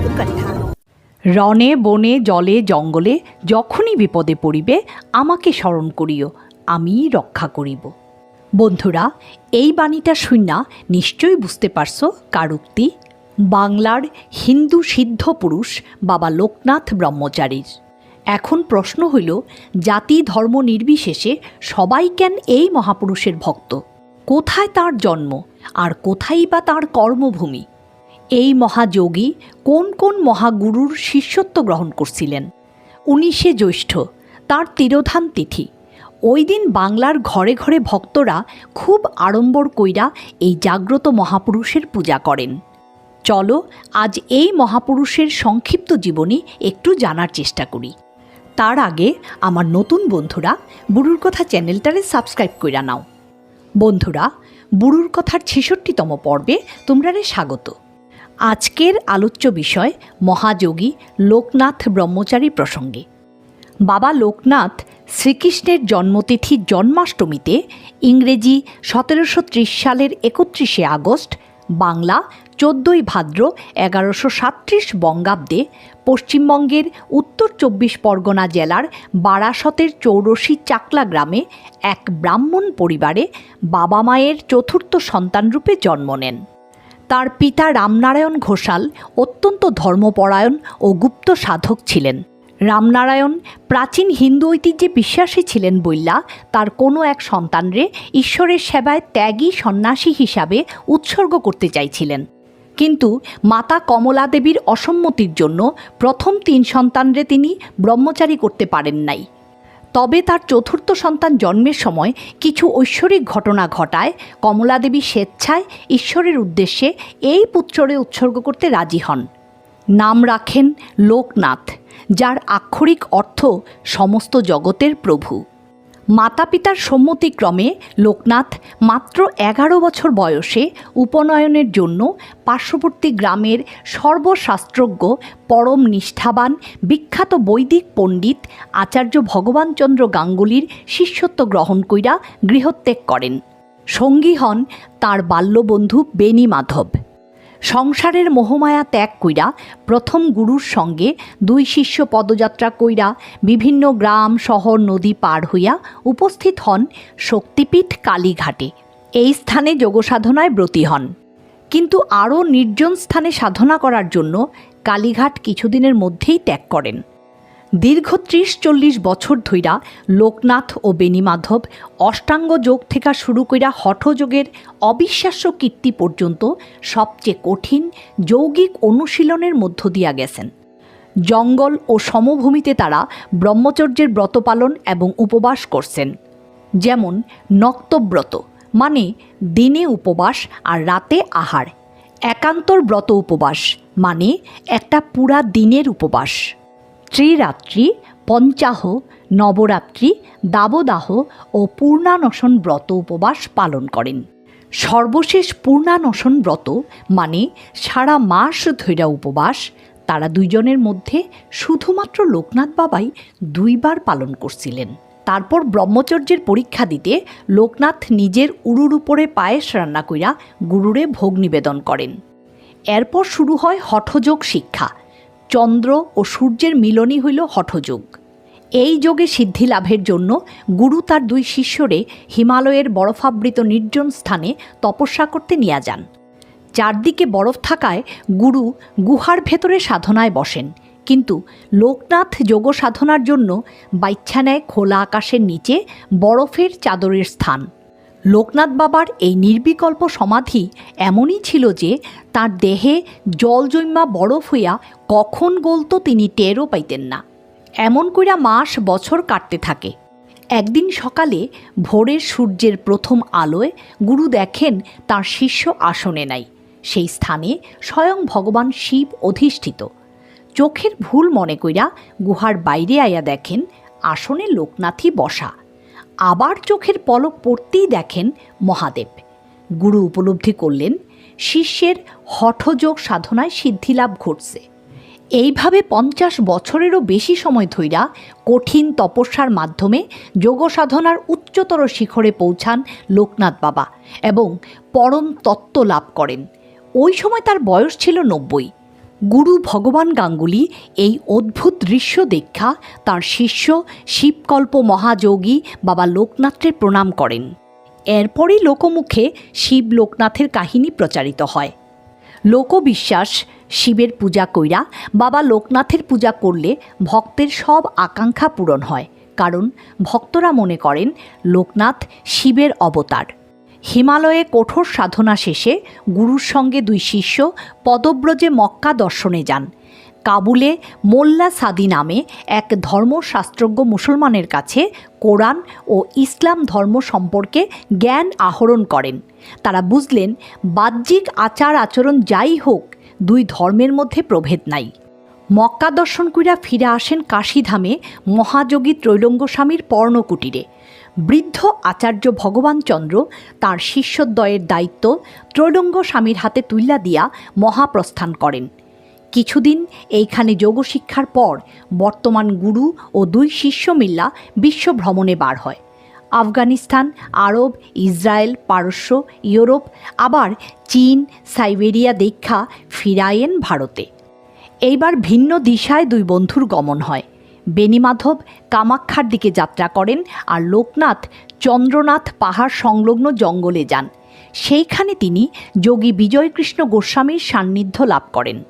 কথা রণে, বনে, জলে, জঙ্গলে যখনই বিপদে পড়িবে, আমাকে স্মরণ করিও আমিই রক্ষা করিব। বন্ধুরা, এই বাণীটা শুননা নিশ্চয়ই বুঝতে পারছ কার উক্তি বাংলার হিন্দু সিদ্ধ পুরুষ বাবা লোকনাথ ব্রহ্মচারীর। এখন প্রশ্ন হইল, জাতি ধর্ম নির্বিশেষে সবাই কেন এই মহাপুরুষের ভক্ত? কোথায় তার জন্ম? আর কোথায় বা তার কর্মভূমি? এই মহাযোগী কোন কোন মহাগুরুর শিষ্যত্ব গ্রহণ করছিলেন? উনিশে জ্যৈষ্ঠ, তার তিরোধান তিথি। ওই দিন বাংলার ঘরে ঘরে ভক্তরা খুব আড়ম্বর কইরা এই জাগ্রত মহাপুরুষের পূজা করেন। চলো, আজ এই মহাপুরুষের সংক্ষিপ্ত জীবনী একটু জানার চেষ্টা করি। তার আগে আমার নতুন বন্ধুরা বুড়ুর কথা চ্যানেলটারে সাবস্ক্রাইব কইরা নাও। বন্ধুরা, বুড়ুর কথার ছেষট্টিতম পর্বে তোমরারে স্বাগত। আজকের আলোচ্য বিষয় মহাযোগী লোকনাথ ব্রহ্মচারী প্রসঙ্গে। বাবা লোকনাথ শ্রীকৃষ্ণের জন্মতিথি জন্মাষ্টমীতে ইংরেজি সতেরোশো ত্রিশ সালের একত্রিশে আগস্ট, বাংলা চোদ্দোই ভাদ্র এগারোশো সাতত্রিশ বঙ্গাব্দে পশ্চিমবঙ্গের উত্তর চব্বিশ পরগনা জেলার বারাসতের চৌরসি চাকলা গ্রামে এক ব্রাহ্মণ পরিবারে বাবা মায়ের চতুর্থ সন্তানরূপে জন্ম নেন। তার পিতা রামনারায়ণ ঘোষাল অত্যন্ত ধর্মপরায়ণ ও গুপ্ত সাধক ছিলেন। রামনারায়ণ প্রাচীন হিন্দু ঐতিহ্যে বিশ্বাসী ছিলেন বইলা তার কোনো এক সন্তানরে ঈশ্বরের সেবায় ত্যাগী সন্ন্যাসী হিসাবে উৎসর্গ করতে চাইছিলেন। কিন্তু মাতা কমলা দেবীর অসম্মতির জন্য প্রথম তিন সন্তানরে তিনি ব্রহ্মচারী করতে পারেন নাই। তবে তার চতুর্থ সন্তান জন্মের সময় কিছু ঐশ্বরিক ঘটনা ঘটায়। কমলাদেবী স্বেচ্ছায় ঈশ্বরের উদ্দেশ্যে এই পুত্ররে উৎসর্গ করতে রাজি হন। নাম রাখেন লোকনাথ, যার আক্ষরিক অর্থ সমস্ত জগতের প্রভু। মাতা পিতার সম্মতিক্রমে লোকনাথ মাত্র এগারো বছর বয়সে উপনয়নের জন্য পার্শ্ববর্তী গ্রামের সর্বশাস্ত্রজ্ঞ পরম নিষ্ঠাবান বিখ্যাত বৈদিক পণ্ডিত আচার্য ভগবানচন্দ্র গাঙ্গুলির শিষ্যত্ব গ্রহণ কইরা গৃহত্যাগ করেন। সঙ্গী হন তার বাল্যবন্ধু বেনি মাধব। সংসারের মোহমায়া ত্যাগ কইরা প্রথম গুরুর সঙ্গে দুই শিষ্য পদযাত্রা কইরা বিভিন্ন গ্রাম, শহর, নদী পার হইয়া উপস্থিত হন শক্তিপীঠ কালীঘাটে। এই স্থানে যোগসাধনায় ব্রতী হন। কিন্তু আরও নির্জন স্থানে সাধনা করার জন্য কালীঘাট কিছুদিনের মধ্যেই ত্যাগ করেন। দীর্ঘ ত্রিশ চল্লিশ বছর ধইরা লোকনাথ ও বেণীমাধব অষ্টাঙ্গ যোগ থেকে শুরু কইরা হঠযোগের অবিশ্বাস্য কীর্তি পর্যন্ত সবচেয়ে কঠিন যৌগিক অনুশীলনের মধ্য দিয়া গেছেন। জঙ্গল ও সমভূমিতে তারা ব্রহ্মচর্যের ব্রত পালন এবং উপবাস করছেন। যেমন নক্তব্রত মানে দিনে উপবাস আর রাতে আহার। একান্তর ব্রত উপবাস মানে একটা পুরা দিনের উপবাস। ত্রিরাত্রি, পঞ্চাহ, নবরাত্রি, দাবদাহ ও পূর্ণানশন ব্রত উপবাস পালন করেন। সর্বশেষ পূর্ণানশন ব্রত মানে সারা মাস ধৈরা উপবাস, তারা দুইজনের মধ্যে শুধুমাত্র লোকনাথ বাবাই দুইবার পালন করছিলেন। তারপর ব্রহ্মচর্যের পরীক্ষা দিতে লোকনাথ নিজের উরুর উপরে পায়েস রান্না কইরা গুরুরে ভোগ নিবেদন করেন। এরপর শুরু হয় হঠযোগ শিক্ষা চন্দ্র ও সূর্যের মিলনই হইল হঠযোগ। এই যোগে সিদ্ধি লাভের জন্য গুরু তার দুই শিষ্যরে হিমালয়ের বরফাবৃত নির্জন স্থানে তপস্যা করতে নিয়ে যান। চারদিকে বরফ থাকায় গুরু গুহার ভেতরে সাধনায় বসেন। কিন্তু লোকনাথ যোগ সাধনার জন্য বাইচ্ছা নেয় খোলা আকাশের নিচে বরফের চাদরের স্থান। লোকনাথ বাবার এই নির্বিকল্প সমাধি এমনই ছিল যে তার দেহে জলজৈমা বরফ হইয়া কখন গলতো তিনি টেরও পাইতেন না। এমন কইরা মাস বছর কাটতে থাকে। একদিন সকালে ভোরের সূর্যের প্রথম আলোয় গুরু দেখেন তার শিষ্য আসনে নাই। সেই স্থানে স্বয়ং ভগবান শিব অধিষ্ঠিত। চোখের ভুল মনে কইরা গুহার বাইরে আইয়া দেখেন আসনে লোকনাথই বসা। আবার চোখের পলক পড়তেই দেখেন মহাদেব। গুরু উপলব্ধি করলেন, শিষ্যের হঠযোগ সাধনায় সিদ্ধিলাভ ঘটছে। এইভাবে পঞ্চাশ বছরেরও বেশি সময় ধইরা কঠিন তপস্যার মাধ্যমে যোগ সাধনার উচ্চতর শিখরে পৌঁছান লোকনাথ বাবা এবং পরম তত্ত্ব লাভ করেন। ওই সময় তার বয়স ছিল নব্বই। গুরু ভগবান গাঙ্গুলি এই অদ্ভুত দৃশ্য দেখা তার শিষ্য শিবকল্প মহাযোগী বাবা লোকনাথের প্রণাম করেন। এরপরই লোকমুখে শিব লোকনাথের কাহিনী প্রচারিত হয়। লোকবিশ্বাস, শিবের পূজা কইরা বাবা লোকনাথের পূজা করলে ভক্তের সব আকাঙ্ক্ষা পূরণ হয়, কারণ ভক্তরা মনে করেন লোকনাথ শিবের অবতার। হিমালয়ে কঠোর সাধনা শেষে গুরুর সঙ্গে দুই শিষ্য পদব্রজে মক্কা দর্শনে যান। কাবুলে মোল্লা সাদি নামে এক ধর্মশাস্ত্রজ্ঞ মুসলমানের কাছে কোরআন ও ইসলাম ধর্ম সম্পর্কে জ্ঞান আহরণ করেন। তারা বুঝলেন, বাহ্যিক আচার আচরণ যাই হোক, দুই ধর্মের মধ্যে প্রভেদ নাই। মক্কা দর্শন কইরা ফিরে আসেন কাশীধামে মহাযোগী ত্রৈলঙ্গ স্বামীর পর্ণকুটিরে। বৃদ্ধ আচার্য ভগবান চন্দ্র তাঁর শিষ্যদ্বয়ের দায়িত্ব ত্রৈলঙ্গ স্বামীর হাতে তুইলা দিয়া মহাপ্রস্থান করেন। কিছুদিন এইখানে যোগশিক্ষার পর বর্তমান গুরু ও দুই শিষ্য মিল্লা বিশ্ব ভ্রমণে বার হয়। আফগানিস্তান, আরব, ইসরায়েল, পারস্য, ইউরোপ, আবার চীন, সাইবেরিয়া দীক্ষা ফিরায়েন ভারতে। এইবার ভিন্ন দিশায় দুই বন্ধুর গমন হয়। বেনিমাধব কামাক্ষার দিকে যাত্রা করেন আর লোকনাথ চন্দ্রনাথ পাহাড় সংলগ্ন জঙ্গলে যান। সেইখানে তিনি যোগী বিজয়কৃষ্ণ গোস্বামীর সান্নিধ্য লাভ করেন।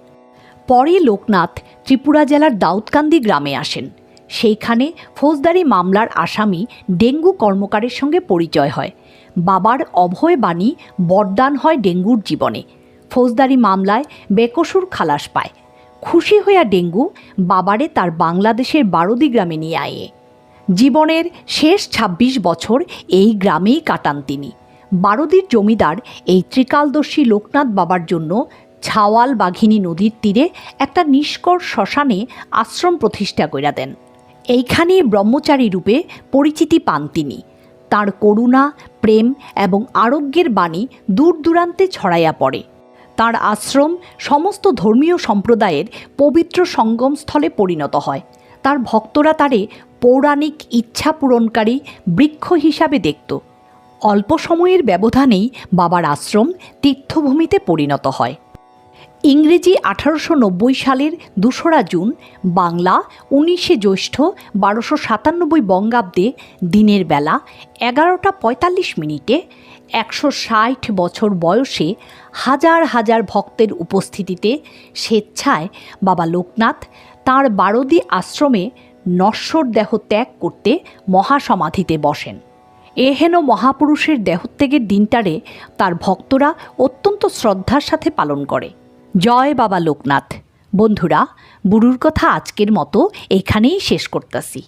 পরে লোকনাথ ত্রিপুরা জেলার দাউদকান্দি গ্রামে আসেন। সেইখানে ফৌজদারি মামলার আসামি ডেঙ্গু কর্মকারের সঙ্গে পরিচয় হয়। বাবার অভয় বাণী বরদান হয় ডেঙ্গুর জীবনে। ফৌজদারি মামলায় বেকসুর খালাস পায়। খুশি হইয়া ডেঙ্গু বাবারে তার বাংলাদেশের বারোদি গ্রামে নিয়ে আয়ে। জীবনের শেষ ২৬ বছর এই গ্রামেই কাটান তিনি। বারোদির জমিদার এই ত্রিকালদর্শী লোকনাথ বাবার জন্য ছাওয়াল বাঘিনী নদীর তীরে একটা নিষ্কর শ্মশানে আশ্রম প্রতিষ্ঠা কইরা দেন। এইখানে ব্রহ্মচারী রূপে পরিচিতি পান তিনি। তাঁর করুণা, প্রেম এবং আরোগ্যের বাণী দূর দূরান্তে ছড়াইয়া পড়ে। তার আশ্রম সমস্ত ধর্মীয় সম্প্রদায়ের পবিত্র সঙ্গমস্থলে পরিণত হয়। তার ভক্তরা তারে পৌরাণিক ইচ্ছা পূরণকারী বৃক্ষ হিসাবে দেখত। অল্প সময়ের ব্যবধানেই বাবার আশ্রম তীর্থভূমিতে পরিণত হয়। ইংরেজি আঠারোশো নব্বই সালের দোসরা জুন, বাংলা উনিশে জ্যৈষ্ঠ বারোশো সাতানব্বই বঙ্গাব্দে দিনের বেলা এগারোটা পঁয়তাল্লিশ মিনিটে একশো ষাট বছর বয়সে হাজার হাজার ভক্তের উপস্থিতিতে স্বেচ্ছায় বাবা লোকনাথ তাঁর বারদি আশ্রমে নশ্বর দেহ ত্যাগ করতে মহাসমাধিতে বসেন। এহেন মহাপুরুষের দেহত্যাগের দিনটারে তার ভক্তরা অত্যন্ত শ্রদ্ধার সাথে পালন করে। জয় বাবা লোকনাথ। বন্ধুরা, বুড়ুর কথা আজকের মতো এখানেই শেষ করতেছি।